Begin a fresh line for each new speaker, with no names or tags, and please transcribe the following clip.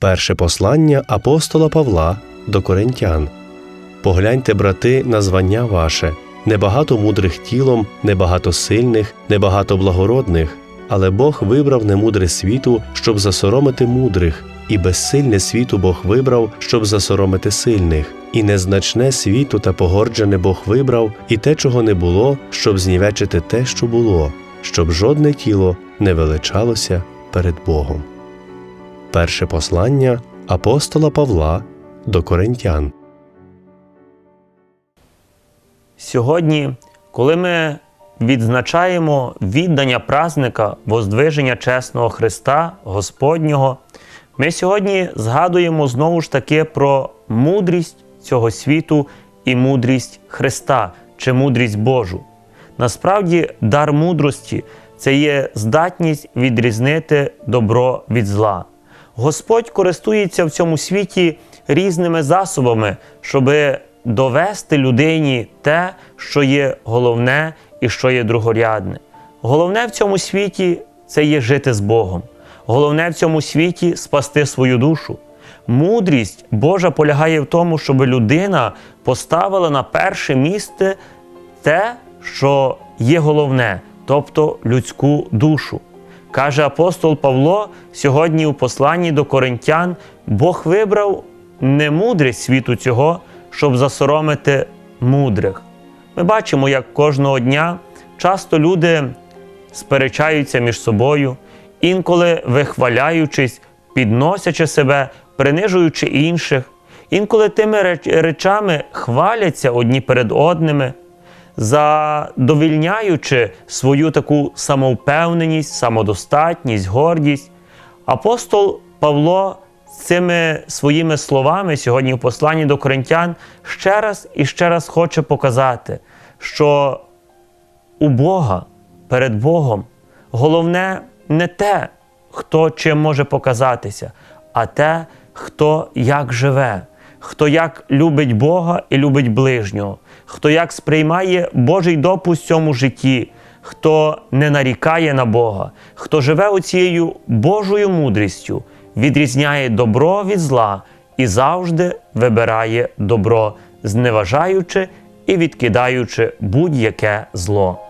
Перше послання апостола Павла до Коринтян. Погляньте, брати, на звання ваше небагато мудрих тілом, небагато сильних, небагато благородних, але Бог вибрав немудре світу, щоб засоромити мудрих, і безсильне світу Бог вибрав, щоб засоромити сильних, і незначне світу та погорджене Бог вибрав, і те, чого не було, щоб знівечити те, що було, щоб жодне тіло не величалося перед Богом. Перше послання апостола Павла до Коринтян.
Сьогодні, коли ми відзначаємо віддання празника Воздвиження чесного Христа Господнього, ми сьогодні згадуємо знову ж таки про мудрість цього світу і мудрість Христа чи мудрість Божу. Насправді, дар мудрості це є здатність відрізнити добро від зла. Господь користується в цьому світі різними засобами, щоб довести людині те, що є головне і що є другорядне. Головне в цьому світі це є жити з Богом. Головне в цьому світі спасти свою душу. Мудрість Божа полягає в тому, щоб людина поставила на перше місце те, що є головне, тобто людську душу. Каже апостол Павло сьогодні у посланні до коринтян: Бог вибрав не мудрість світу цього, щоб засоромити мудрих. Ми бачимо, як кожного дня часто люди сперечаються між собою, інколи вихваляючись, підносячи себе, принижуючи інших, інколи тими речами хваляться одні перед одними задовільняючи свою таку самовпевненість, самодостатність, гордість, апостол Павло цими своїми словами сьогодні в посланні до коринтян ще раз і ще раз хоче показати, що у Бога перед Богом головне не те, хто чим може показатися, а те, хто як живе, хто як любить Бога і любить ближнього, хто як сприймає Божий допуск в цьому житті, хто не нарікає на Бога, хто живе оцією Божою мудрістю, відрізняє добро від зла і завжди вибирає добро, зневажаючи і відкидаючи будь-яке зло.